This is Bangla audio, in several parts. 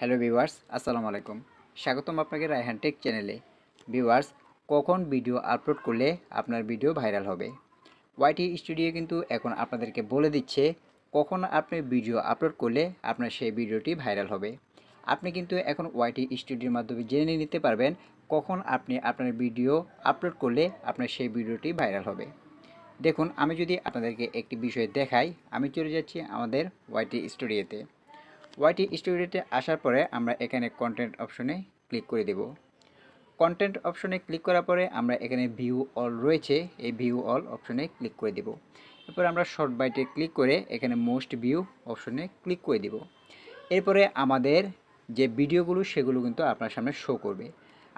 হ্যালো ভিউয়ার্স, আসসালামু আলাইকুম। স্বাগতম আপনাকে রায়হান টেক চ্যানেলে। ভিউয়ার্স, কখন ভিডিও আপলোড করলে আপনার ভিডিও ভাইরাল হবে? ওয়াইটি স্টুডিও কিন্তু এখন আপনাদেরকে বলে দিচ্ছে, কখন আপনি ভিডিও আপলোড করলে আপনার সেই ভিডিওটি ভাইরাল হবে। আপনি কিন্তু এখন ওয়াইটি স্টুডিওর মাধ্যমে জেনে নিতে পারবেন, কখন আপনি আপনার ভিডিও আপলোড করলে আপনার সেই ভিডিওটি ভাইরাল হবে। দেখুন, আমি যদি আপনাদেরকে একটি বিষয় দেখাই, আমি চলে যাচ্ছি আমাদের ওয়াইটি স্টুডিওতে। ওয়াইটি স্টুডিওতে আসার পরে আমরা এখানে কন্টেন্ট অপশনে ক্লিক করে দেব। কন্টেন্ট অপশনে ক্লিক করার পরে আমরা এখানে ভিউ অল রয়েছে, এই ভিউ অল অপশনে ক্লিক করে দেব। এরপর আমরা শর্ট বাইটে ক্লিক করে এখানে মোস্ট ভিউ অপশনে ক্লিক করে দেব। এরপরে আমাদের যে ভিডিওগুলো সেগুলো কিন্তু আপনার সামনে শো করবে।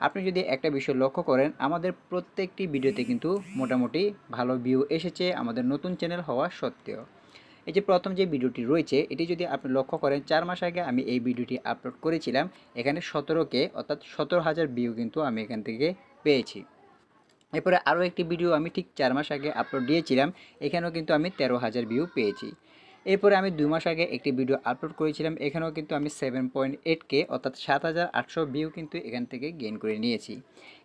আপনি যদি একটা বিষয় লক্ষ্য করেন, আমাদের প্রত্যেকটি ভিডিওতে কিন্তু মোটামুটি ভালো ভিউ এসেছে, আমাদের নতুন চ্যানেল হওয়া সত্ত্বেও। এই যে প্রথম যে ভিডিওটি রয়েছে, এটি যদি আপনি লক্ষ্য করেন, চার মাস আগে আমি এই ভিডিওটি আপলোড করেছিলাম। এখানে সতেরোকে, অর্থাৎ সতেরো হাজার ভিউ কিন্তু আমি এখান থেকে পেয়েছি। এরপরে আরও একটি ভিডিও আমি ঠিক চার মাস আগে আপলোড দিয়েছিলাম। এখানেও কিন্তু আমি তেরো হাজার ভিউ পেয়েছি। এরপরে আমি দুই মাস আগে একটি ভিডিও আপলোড করেছিলাম, এখানেও কিন্তু আমি সেভেন পয়েন্ট এইট কে অর্থাৎ সাত হাজার আটশো ভিউ কিন্তু এখান থেকে গেইন করে নিয়েছি।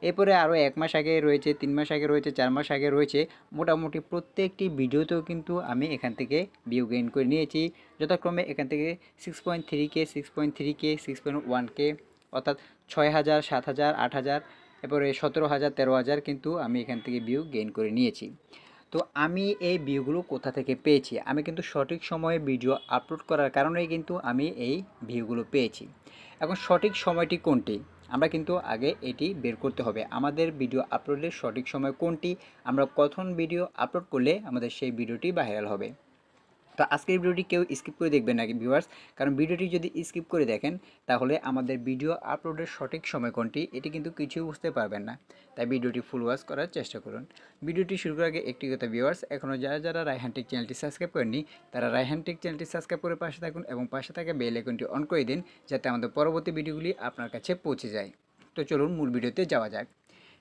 এরপরে আরও এক মাস আগে রয়েছে, তিন মাস আগে রয়েছে, চার মাস আগে রয়েছে, মোটামুটি প্রত্যেকটি ভিডিওতেও কিন্তু আমি এখান থেকে ভিউ গেইন করে নিয়েছি। যথাক্রমে এখান থেকে six point three K six point three K six point one K অর্থাৎ ছয় হাজার, সাত হাজার, আট হাজার, এরপরে সতেরো হাজার, তেরো হাজার কিন্তু আমি এখান থেকে ভিউ গেইন করে নিয়েছি। তো আমি এই ভিউগুলো কোথা থেকে পেয়েছি? আমি কিন্তু সঠিক সময়ে ভিডিও আপলোড করার কারণেই কিন্তু আমি এই ভিউগুলো পেয়েছি। এখন সঠিক সময়টি কোনটি? আমরা কিন্তু আগে এটি বের করতে হবে। আমাদের ভিডিও আপলোডের সঠিক সময় কোনটি? আমরা কখন ভিডিও আপলোড করলে আমাদের সেই ভিডিওটি ভাইরাল হবে। তো আজকের ভিডিওটি কেউ স্কিপ করে দেখবেন নাকি ভিউয়ার্স কারণ ভিডিওটি যদি স্কিপ করে দেখেন, তাহলে আমাদের ভিডিও আপলোডের সঠিক সময় কোনটি, এটি কিন্তু কিছুই বুঝতে পারবেন না। তাই ভিডিওটি ফুল ওয়াচ করার চেষ্টা করুন। ভিডিওটি শুরু করার আগে একটি কথা ভিউয়ার্স এখনও যারা যারা রায়হানটেক চ্যানেলটি সাবস্ক্রাইব করেননি, তারা রায়হানটেক চ্যানেলটি সাবস্ক্রাইব করে পাশে থাকুন এবং পাশে থাকা বেল আইকনটি অন করে দিন, যাতে আমাদের পরবর্তী ভিডিওগুলি আপনার কাছে পৌঁছে যায়। তো চলুন মূল ভিডিওতে যাওয়া যাক।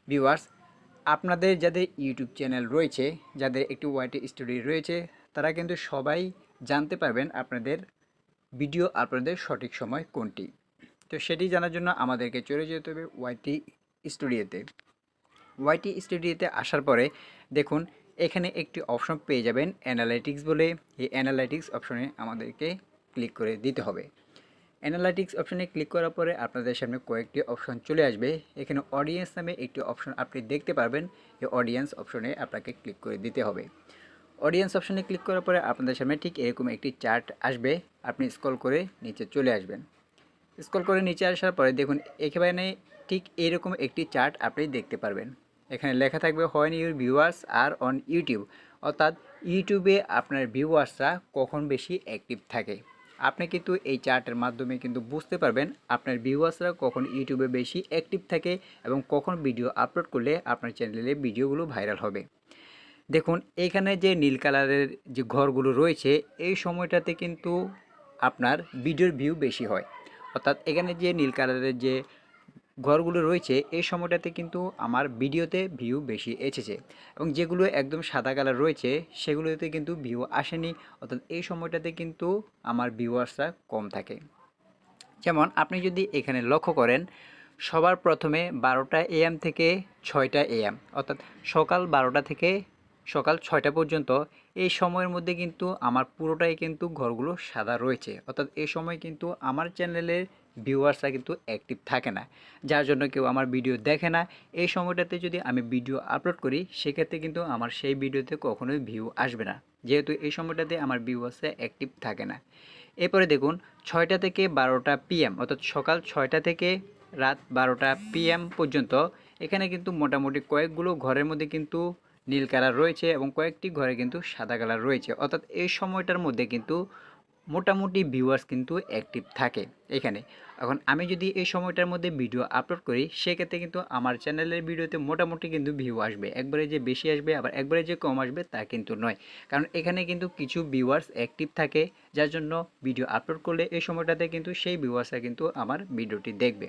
ভিউয়ার্স আপনাদের যাদের ইউটিউব চ্যানেল রয়েছে, যাদের একটি ওয়াইটি স্টুডিও রয়েছে তারা কিন্তু সবাই জানতে পারবেন আপনাদের ভিডিও আপনাদের সঠিক সময় কোনটি। তো সেটি জানার জন্য আমাদেরকে চলে যেতে হবে ওয়াইটি স্টুডিওতে। ওয়াইটি স্টুডিওতে আসার পরে দেখুন, এখানে একটি অপশন পেয়ে যাবেন অ্যানালাইটিক্স বলে। এই অ্যানালাইটিক্স অপশনে আমাদেরকে ক্লিক করে দিতে হবে। অ্যানালাইটিক্স অপশনে ক্লিক করার পরে আপনাদের সামনে কয়েকটি অপশন চলে আসবে। এখানে অডিয়েন্স নামে একটি অপশন আপনি দেখতে পারবেন। এই অডিয়েন্স অপশনে আপনাকে ক্লিক করে দিতে হবে। অডিয়েন্স অপশনে ক্লিক করার পরে আপনাদের সামনে ঠিক এরকম একটি চার্ট আসবে। আপনি স্ক্রল করে নিচে চলে আসবেন। স্ক্রল করে নিচে আসার পরে দেখুন, এখানে ঠিক এরকম একটি চার্ট আপনি দেখতে পারবেন। এখানে লেখা থাকবে when your viewers are on YouTube অর্থাৎ ইউটিউবে আপনার ভিউয়ার্সরা কখন বেশি অ্যাক্টিভ থাকে। আপনি কিন্তু এই চার্টের মাধ্যমে কিন্তু বুঝতে পারবেন আপনার ভিউয়ার্সরা কখন ইউটিউবে বেশি অ্যাক্টিভ থাকে এবং কখন ভিডিও আপলোড করলে আপনার চ্যানেলে ভিডিওগুলো ভাইরাল হবে। দেখুন এইখানে যে নীল কালারের যে ঘরগুলো রয়েছে, এই সময়টাতে কিন্তু আপনার ভিডিওর ভিউ বেশি হয়। অর্থাৎ এখানে যে নীল কালারের যে ঘরগুলো রয়েছে, এই সময়টাতে কিন্তু আমার ভিডিওতে ভিউ বেশি এসেছে এবং যেগুলো একদম সাদা কালার রয়েছে, সেগুলোতে কিন্তু ভিউ আসেনি। অর্থাৎ এই সময়টাতে কিন্তু আমার ভিউয়ার্সরা কম থাকে। যেমন, আপনি যদি এখানে লক্ষ্য করেন, সবার প্রথমে বারোটা এএম থেকে ছয়টা এএম অর্থাৎ সকাল বারোটা থেকে সকাল ছয়টা পর্যন্ত, এই সময়ের মধ্যে কিন্তু আমার পুরোটাই কিন্তু ঘরগুলো সাদা রয়েছে। অর্থাৎ এই সময় কিন্তু আমার চ্যানেলের ভিউয়ার্সরা কিন্তু অ্যাক্টিভ থাকে না। যার জন্য কেউ আমার ভিডিও দেখে না। এই সময়টাতে যদি আমি ভিডিও আপলোড করি, সেক্ষেত্রে কিন্তু আমার সেই ভিডিওতে কখনোই ভিউ আসবে না। যেহেতু এই সময়টাতে আমার ভিউয়ার্সরা অ্যাক্টিভ থাকে না। এরপরে দেখুন, ছয়টা থেকে বারোটা পিএম, অর্থাৎ সকাল ছয়টা থেকে রাত বারোটা পিএম পর্যন্ত, এখানে কিন্তু মোটামুটি কয়েকগুলো ঘরের মধ্যে কিন্তু নীল কালার রয়েছে এবং কয়েকটি ঘরে কিন্তু সাদা কালার রয়েছে। অর্থাৎ এই সময়টার মধ্যে কিন্তু মোটামুটি ভিউয়ার্স কিন্তু অ্যাক্টিভ থাকে এখানে। এখন আমি যদি এই সময়টার মধ্যে ভিডিও আপলোড করি, সেক্ষেত্রে কিন্তু আমার চ্যানেলের ভিডিওতে মোটামুটি কিন্তু ভিউ আসবে। একবারে যে বেশি আসবে, আবার একবারে যে কম আসবে তা কিন্তু নয়। কারণ এখানে কিন্তু কিছু ভিউয়ার্স অ্যাক্টিভ থাকে, যার জন্য ভিডিও আপলোড করলে এই সময়টাতে কিন্তু সেই ভিউয়ার্সরা কিন্তু আমার ভিডিওটি দেখবে।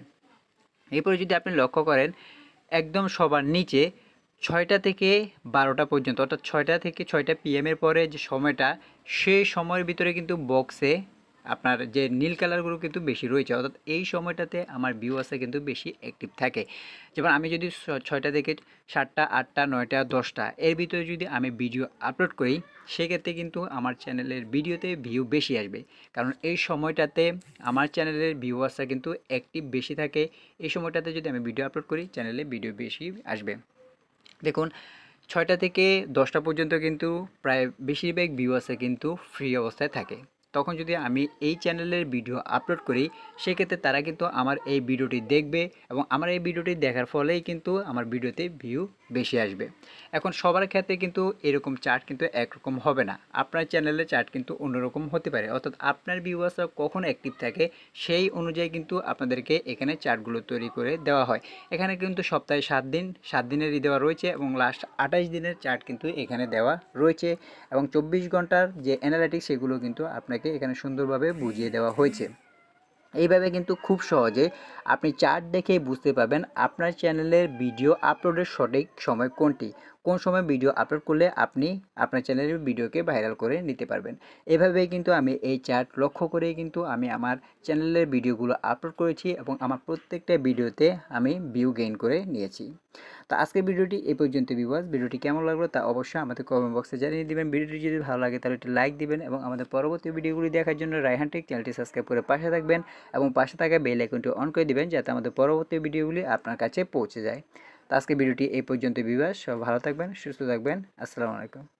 এরপরে যদি আপনি লক্ষ্য করেন, একদম সবার নিচে ছয়টা থেকে বারোটা পর্যন্ত, অর্থাৎ ছয়টা থেকে ছয়টা পিএমের পরে যে সময়টা সেই সময়ের ভিতরে কিন্তু বক্সে আপনার যে নীল কালারগুলো কিন্তু বেশি রয়েছে। অর্থাৎ এই সময়টাতে আমার ভিউয়ার্সে কিন্তু বেশি অ্যাক্টিভ থাকে। যেমন আমি যদি ছয়টা থেকে সাতটা, আটটা, নয়টা, দশটা, এর ভিতরে যদি আমি ভিডিও আপলোড করি, সেক্ষেত্রে কিন্তু আমার চ্যানেলের ভিডিওতে ভিউ বেশি আসবে। কারণ এই সময়টাতে আমার চ্যানেলের ভিউয়ার্সরা কিন্তু অ্যাক্টিভ বেশি থাকে। এই সময়টাতে যদি আমি ভিডিও আপলোড করি চ্যানেলে ভিডিও বেশি আসবে। দেখুন, ছয়টা থেকে দশটা পর্যন্ত কিন্তু প্রায় বেশিরভাগ ভিউয়ার্সে কিন্তু ফ্রি অবস্থায় থাকে। তখন যদি আমি এই চ্যানেলের ভিডিও আপলোড করি, সেক্ষেত্রে তারা কিন্তু আমার এই ভিডিওটি দেখবে এবং আমার এই ভিডিওটি দেখার ফলেই কিন্তু আমার ভিডিওতে ভিউ বেশি আসবে। এখন সবার ক্ষেত্রে কিন্তু এরকম চার্ট কিন্তু একরকম হবে না। আপনার চ্যানেলের চার্ট কিন্তু অন্যরকম হতে পারে। অর্থাৎ আপনার ভিউয়ার্সরা কখন অ্যাক্টিভ থাকে, সেই অনুযায়ী কিন্তু আপনাদেরকে এখানে চার্টগুলো তৈরি করে দেওয়া হয়। এখানে কিন্তু সপ্তাহে সাত দিন, সাত দিনেরই দেওয়া রয়েছে এবং লাস্ট আঠাশ দিনের চার্ট কিন্তু এখানে দেওয়া রয়েছে এবং চব্বিশ ঘণ্টার যে অ্যানালাইটিক্স সেগুলো কিন্তু আপনাকে এখানে সুন্দরভাবে বুঝিয়ে দেওয়া হয়েছে। এইভাবে কিন্তু খুব সহজে আপনি চার্ট দেখে বুঝতে পারবেন আপনার চ্যানেলের ভিডিও আপলোডের সঠিক সময় কোনটি। কোন সময় ভিডিও আপলোড করলে আপনি আপনার চ্যানেলের ভিডিওকে ভাইরাল করে নিতে পারবেন। এভাবেই কিন্তু আমি এই চার্ট লক্ষ্য করেই কিন্তু আমি আমার চ্যানেলের ভিডিওগুলো আপলোড করেছি এবং আমার প্রত্যেকটা ভিডিওতে আমি ভিউ গেইন করে নিয়েছি। তো আজকের ভিডিওটি এই পর্যন্ত বিবাস ভিডিওটি কেমন লাগল তা অবশ্যই আমাদের কমেন্ট বক্সে জানিয়ে দিবেন। ভিডিওটি যদি ভালো লাগে তাহলে একটি লাইক দিবেন এবং আমাদের পরবর্তী ভিডিওগুলি দেখার জন্য রায়হান চ্যানেলটি সাবস্ক্রাইব করে পাশে থাকবেন এবং পাশে থাকা বেল আইকনটি অন করে দিবেন যাতে আমাদের পরবর্তী ভিডিওগুলি আপনার কাছে পৌঁছে যায়। তো আজকে ভিডিওটি এই পর্যন্ত বিবাস সব ভালো থাকবেন সুস্থ থাকবেন। আসসালামু আলাইকুম।